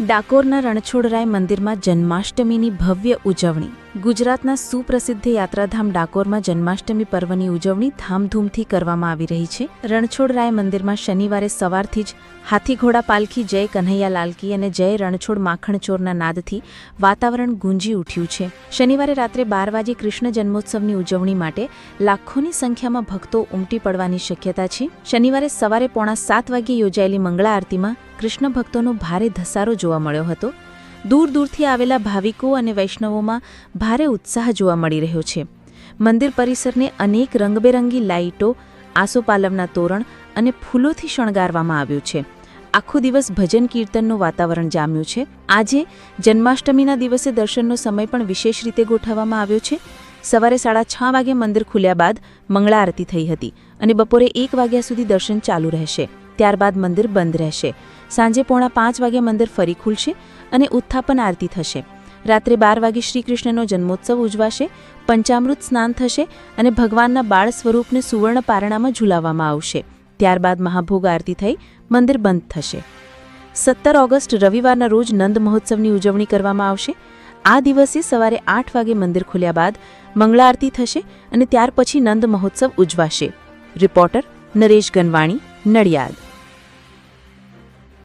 ડાકોરના રણછોડરાય મંદિરમાં જન્માષ્ટમીની ભવ્ય ઉજવણી. ગુજરાતના સુપ્રસિદ્ધ યાત્રાધામ ડાકોરમાં જન્માષ્ટમી પર્વની ઉજવણી ધામધૂમથી કરવામાં આવી રહી છે. રણછોડરાય મંદિરમાં શનિવારે સવારથી જ હાથીઘોડા પાલખી જય કન્હૈયા લાલકી અને જય રણછોડ માખણચોરના નાદથી વાતાવરણ ગુંજી ઉઠ્યું છે. શનિવારે રાત્રે બાર વાગે કૃષ્ણ જન્મોત્સવની ઉજવણી માટે લાખોની સંખ્યામાં ભક્તો ઉમટી પડવાની શક્યતા છે. શનિવારે સવારે પોણા સાત વાગે યોજાયેલી મંગળા આરતીમાં કૃષ્ણ ભક્તોનો ભારે ધસારો જોવા મળ્યો હતો. દૂર દૂરથી આવેલા ભાવિકો અને વૈષ્ણવોમાં ભારે ઉત્સાહ જોવા મળી રહ્યો છે. મંદિર પરિસરને અનેક રંગબેરંગી લાઇટો, આસોપાલવના તોરણ અને ફૂલોથી શણગારવામાં આવ્યું છે. આખો દિવસ ભજન કીર્તનનું વાતાવરણ જામ્યું છે. આજે જન્માષ્ટમીના દિવસે દર્શનનો સમય પણ વિશેષ રીતે ગોઠવવામાં આવ્યો છે. સવારે સાડા છ વાગે મંદિર ખુલ્યા બાદ મંગળા આરતી થઈ હતી અને બપોરે એક વાગ્યા સુધી દર્શન ચાલુ રહેશે. ત્યારબાદ મંદિર બંધ રહેશે. સાંજે પોણા પાંચ વાગે મંદિર ફરી ખુલશે અને ઉત્થાપન આરતી થશે. રાત્રે બાર વાગે શ્રીકૃષ્ણનો જન્મોત્સવ ઉજવાશે, પંચામૃત સ્નાન થશે અને ભગવાનના બાળ સ્વરૂપને સુવર્ણ પારણામાં ઝુલાવવામાં આવશે. ત્યારબાદ મહાભોગ આરતી થઈ મંદિર બંધ થશે. સત્તર ઓગસ્ટ રવિવારના રોજ નંદ મહોત્સવની ઉજવણી કરવામાં આવશે. આ દિવસે સવારે આઠ વાગે મંદિર ખુલ્યા બાદ મંગળા આરતી થશે અને ત્યાર પછી નંદ મહોત્સવ ઉજવાશે. રિપોર્ટર નરેશ ગનવાણી, નડિયાદ.